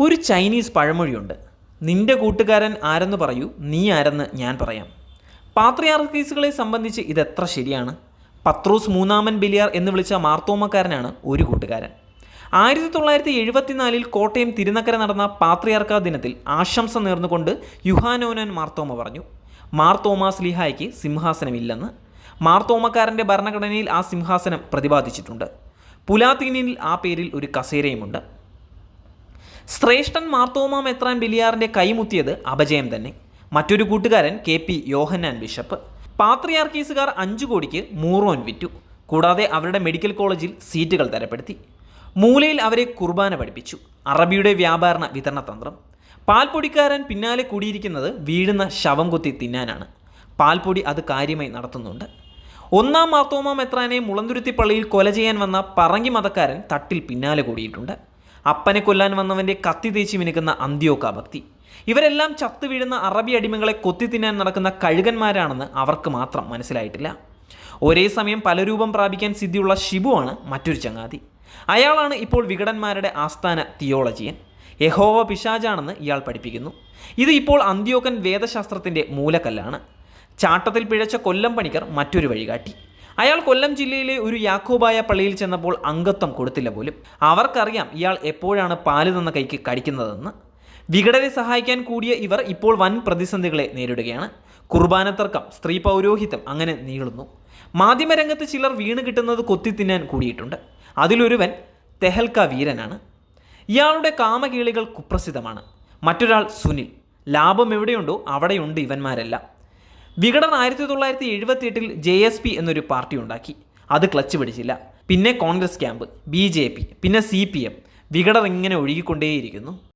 ഒരു ചൈനീസ് പഴമൊഴിയുണ്ട്. നിന്റെ കൂട്ടുകാരൻ ആരെന്ന് പറയൂ നീ ആരെന്ന് ഞാൻ പറയാം. പാത്രിയാർക്കീസുകളെ സംബന്ധിച്ച് ഇത് എത്ര ശരിയാണ്? പത്രോസ് മൂന്നാമൻ ബിലിയാർ എന്ന് വിളിച്ച മാർത്തോമക്കാരനാണ് ഒരു കൂട്ടുകാരൻ. ആയിരത്തി തൊള്ളായിരത്തി എഴുപത്തിനാലിൽ കോട്ടയം തിരുനക്കര നടന്ന പാത്രിയാർക്ക ദിനത്തിൽ ആശംസ നേർന്നുകൊണ്ട് യുഹാനോനൻ മാർത്തോമ പറഞ്ഞു മാർത്തോമാസ് ലിഹായ്ക്ക് സിംഹാസനമില്ലെന്ന്. മാർത്തോമക്കാരന്റെ ഭരണഘടനയിൽ ആ സിംഹാസനം പ്രതിപാദിച്ചിട്ടുണ്ട്. പുലാത്തീനിൽ ആ പേരിൽ ഒരു കസേരയുമുണ്ട്. ശ്രേഷ്ഠൻ മാർത്തോമ മെത്രാൻ ബിലിയാറിന്റെ കൈമുത്തിയത് അപജയം തന്നെ. മറ്റൊരു കൂട്ടുകാരൻ കെ പി യോഹന്നാൻ ബിഷപ്പ്. പാത്രിയാർക്കീസുകാർ അഞ്ചു കോടിക്ക് മൂറോൻ വിറ്റു. കൂടാതെ അവരുടെ മെഡിക്കൽ കോളേജിൽ സീറ്റുകൾ തരപ്പെടുത്തി. മൂലയിൽ അവരെ കുർബാന പഠിപ്പിച്ചു. അറബിയുടെ വ്യാപാരണ വിതരണ തന്ത്രം പാൽപ്പൊടിക്കാരൻ പിന്നാലെ കൂടിയിരിക്കുന്നത് വീഴുന്ന ശവം കുത്തി തിന്നാനാണ്. പാൽപ്പൊടി അത് കാര്യമായി നടത്തുന്നുണ്ട്. ഒന്നാം മാർത്തോമ മെത്രാനെ മുളന്തുരുത്തി പള്ളിയിൽ കൊല ചെയ്യാൻ വന്ന പറങ്കി മതക്കാരൻ തട്ടിൽ പിന്നാലെ കൂടിയിട്ടുണ്ട്. അപ്പനെ കൊല്ലാൻ വന്നവന്റെ കത്തി തേച്ച് മിനുക്കുന്ന അന്ത്യോക്ക ഭക്തി. ഇവരെല്ലാം ചത്തു വീഴുന്ന അറബി അടിമകളെ കൊത്തി തിന്നാൻ നടക്കുന്ന കഴുകന്മാരാണെന്ന് അവർക്ക് മാത്രം മനസ്സിലായിട്ടില്ല. ഒരേ സമയം പലരൂപം പ്രാപിക്കാൻ സിദ്ധിയുള്ള ഷിബുവാണ് മറ്റൊരു ചങ്ങാതി. അയാളാണ് ഇപ്പോൾ വികടന്മാരുടെ ആസ്ഥാന തിയോളജിയൻ. യഹോവ പിശാജാണെന്ന് ഇയാൾ പഠിപ്പിക്കുന്നു. ഇത് ഇപ്പോൾ അന്ത്യോക്കൻ വേദശാസ്ത്രത്തിന്റെ മൂലക്കല്ലാണ്. ചാട്ടത്തിൽ പിഴച്ച കൊല്ലം പണിക്കർ മറ്റൊരു വഴികാട്ടി. അയാൾ കൊല്ലം ജില്ലയിലെ ഒരു യാക്കോബായ പള്ളിയിൽ ചെന്നപ്പോൾ അംഗത്വം കൊടുത്തില്ല പോലും. അവർക്കറിയാം ഇയാൾ എപ്പോഴാണ് പാൽ തന്ന കൈക്ക് കടിക്കുന്നതെന്ന്. വികടരെ സഹായിക്കാൻ കൂടിയ ഇവർ ഇപ്പോൾ വൻ പ്രതിസന്ധികളെ നേരിടുകയാണ്. കുർബാന തർക്കം സ്ത്രീ പൗരോഹിത്യം അങ്ങനെ നീളുന്നു. മാധ്യമരംഗത്ത് ചിലർ വീണ് കിട്ടുന്നത് കൊത്തി തിന്നാൻ കൂടിയിട്ടുണ്ട്. അതിലൊരുവൻ തെഹൽക്ക വീരനാണ്. ഇയാളുടെ കാമകീളികൾ കുപ്രസിദ്ധമാണ്. മറ്റൊരാൾ സുനിൽ. ലാഭം എവിടെയുണ്ടോ അവിടെയുണ്ട് ഇവന്മാരെല്ലാം. വികടൻ ആയിരത്തി തൊള്ളായിരത്തി എഴുപത്തി എട്ടിൽ ജെ എസ് പി എന്നൊരു പാർട്ടി ഉണ്ടാക്കി. അത് ക്ലച്ച് പിടിച്ചില്ല. പിന്നെ Congress camp B J P പിന്നെ സി പി എം. വികടർ ഇങ്ങനെ ഒഴുകിക്കൊണ്ടേയിരിക്കുന്നു.